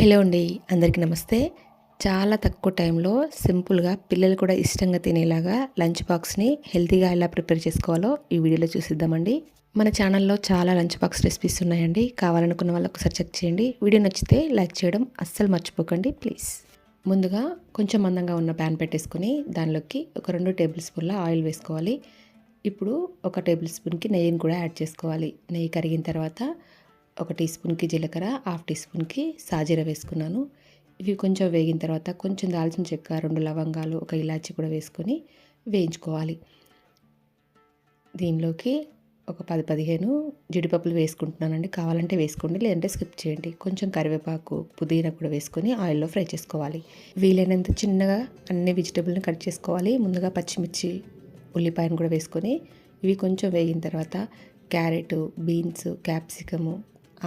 Hello అండి అందరికీ నమస్తే. చాలా తక్కువ టైంలో సింపుల్గా పిల్లలు కూడా ఇష్టంగా తినేలాగా లంచ్ బాక్స్ని హెల్తీగా ఎలా ప్రిపేర్ చేసుకోవాలో ఈ వీడియోలో చూసిద్దామండి. మన ఛానల్లో చాలా లంచ్ బాక్స్ రెసిపీస్ ఉన్నాయండి కావాలనుకున్న వాళ్ళు ఒకసారి చెక్ చేయండి. వీడియో నచ్చితే లైక్ చేయడం అస్సలు మర్చిపోకండి ప్లీజ్. ముందుగా కొంచెం మందంగా ఉన్న ప్యాన్ పెట్టేసుకొని దానిలోకి ఒక రెండు టేబుల్ స్పూన్ల ఆయిల్ వేసుకోవాలి. ఇప్పుడు ఒక టేబుల్ స్పూన్కి నెయ్యిని కూడా యాడ్ చేసుకోవాలి. నెయ్యి కరిగిన తర్వాత ఒక టీ స్పూన్కి జీలకర్ర హాఫ్ టీ స్పూన్కి సాజీర వేసుకున్నాను. ఇవి కొంచెం వేగిన తర్వాత కొంచెం దాల్చిన చెక్క రెండు లవంగాలు ఒక ఇలాచి కూడా వేసుకొని వేయించుకోవాలి. దీనిలోకి ఒక పది పదిహేను జీడిపప్పులు వేసుకుంటున్నానండి. కావాలంటే వేసుకోండి లేదంటే స్కిప్ చేయండి. కొంచెం కరివేపాకు పుదీనా కూడా వేసుకొని ఆయిల్లో ఫ్రై చేసుకోవాలి. వీలైనంత చిన్నగా అన్ని వెజిటబుల్ని కట్ చేసుకోవాలి. ముందుగా పచ్చిమిర్చి ఉల్లిపాయను కూడా వేసుకొని ఇవి కొంచెం వేగిన తర్వాత క్యారెట్ బీన్స్ క్యాప్సికము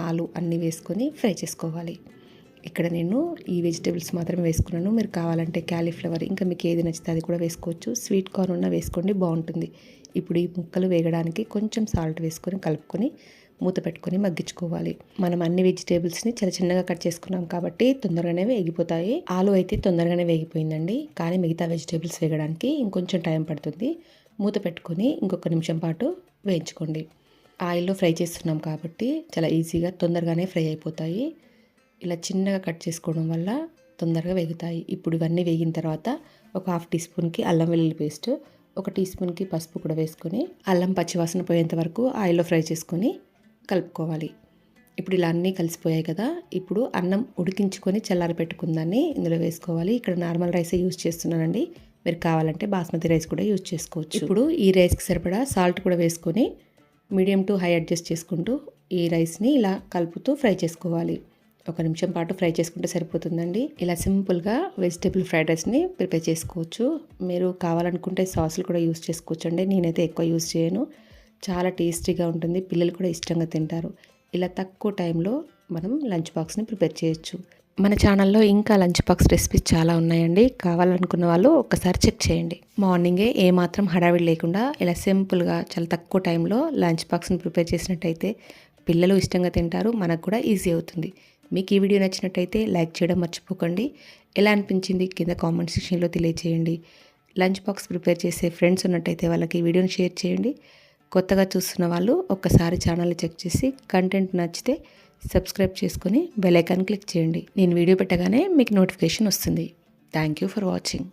ఆలు అన్నీ వేసుకొని ఫ్రై చేసుకోవాలి. ఇక్కడ నేను ఈ వెజిటేబుల్స్ మాత్రమే వేసుకున్నాను. మీరు కావాలంటే క్యాలీఫ్లవర్ ఇంకా మీకు ఏది నచ్చితే అది కూడా వేసుకోవచ్చు. స్వీట్ కార్న్ ఉన్న వేసుకోండి బాగుంటుంది. ఇప్పుడు ఈ ముక్కలు వేగడానికి కొంచెం సాల్ట్ వేసుకొని కలుపుకొని మూత పెట్టుకొని మగ్గించుకోవాలి. మనం అన్ని వెజిటేబుల్స్ని చాలా చిన్నగా కట్ చేసుకున్నాం కాబట్టి తొందరగానే వేగిపోతాయి. ఆలు అయితే తొందరగానే వేగిపోయిందండి. కానీ మిగతా వెజిటేబుల్స్ వేగడానికి ఇంకొంచెం టైం పడుతుంది. మూత పెట్టుకొని ఇంకొక నిమిషం పాటు వేయించుకోండి. ఆయిల్లో ఫ్రై చేస్తున్నాం కాబట్టి చాలా ఈజీగా తొందరగానే ఫ్రై అయిపోతాయి. ఇలా చిన్నగా కట్ చేసుకోవడం వల్ల తొందరగా వేగుతాయి. ఇప్పుడు ఇవన్నీ వేగిన తర్వాత ఒక హాఫ్ టీ స్పూన్కి అల్లం వెల్లుల్లి పేస్ట్ ఒక టీ స్పూన్కి పసుపు కూడా వేసుకొని అల్లం పచ్చివాసన పోయేంత వరకు ఆయిల్లో ఫ్రై చేసుకొని కలుపుకోవాలి. ఇప్పుడు ఇలా అన్నీ కలిసిపోయాయి కదా ఇప్పుడు అన్నం ఉడికించుకొని చల్లారి పెట్టుకుందాన్ని ఇందులో వేసుకోవాలి. ఇక్కడ నార్మల్ రైసే యూజ్ చేస్తున్నానండి. మీరు కావాలంటే బాస్మతి రైస్ కూడా యూజ్ చేసుకోవచ్చు. ఇప్పుడు ఈ రైస్కి సరిపడా సాల్ట్ కూడా వేసుకొని మీడియం టు హై అడ్జస్ట్ చేసుకుంటూ ఈ రైస్ని ఇలా కలుపుతూ ఫ్రై చేసుకోవాలి. ఒక నిమిషం పాటు ఫ్రై చేసుకుంటే సరిపోతుందండి. ఇలా సింపుల్గా వెజిటేబుల్ ఫ్రైడ్ రైస్ని ప్రిపేర్ చేసుకోవచ్చు. మీరు కావాలనుకుంటే సాసులు కూడా యూస్ చేసుకోవచ్చు అండి నేనైతే ఎక్కువ యూస్ చేయను. చాలా టేస్టీగా ఉంటుంది. పిల్లలు కూడా ఇష్టంగా తింటారు. ఇలా తక్కువ టైంలో మనం లంచ్ బాక్స్ని ప్రిపేర్ చేయొచ్చు. మన ఛానల్లో ఇంకా లంచ్ బాక్స్ రెసిపీస్ చాలా ఉన్నాయండి. కావాలనుకున్న వాళ్ళు ఒక్కసారి చెక్ చేయండి. మార్నింగే ఏమాత్రం హడావిడి లేకుండా ఇలా సింపుల్గా చాలా తక్కువ టైంలో లంచ్ బాక్స్ని ప్రిపేర్ చేసినట్టయితే పిల్లలు ఇష్టంగా తింటారు మనకు కూడా ఈజీ అవుతుంది. మీకు ఈ వీడియో నచ్చినట్టయితే లైక్ చేయడం మర్చిపోకండి. ఎలా అనిపించింది? కింద కామెంట్ సెక్షన్లో తెలియచేయండి. లంచ్ బాక్స్ ప్రిపేర్ చేసే ఫ్రెండ్స్ ఉన్నట్టయితే వాళ్ళకి ఈ వీడియోని షేర్ చేయండి. కొత్తగా చూస్తున్న వాళ్ళు ఒక్కసారి ఛానల్ని చెక్ చేసి కంటెంట్ నచ్చితే సబ్స్క్రైబ్ చేసుకొని బెల్ ఐకాన్ క్లిక్ చేయండి. నేను వీడియో పెట్టగానే మీకు నోటిఫికేషన్ వస్తుంది. Thank you for watching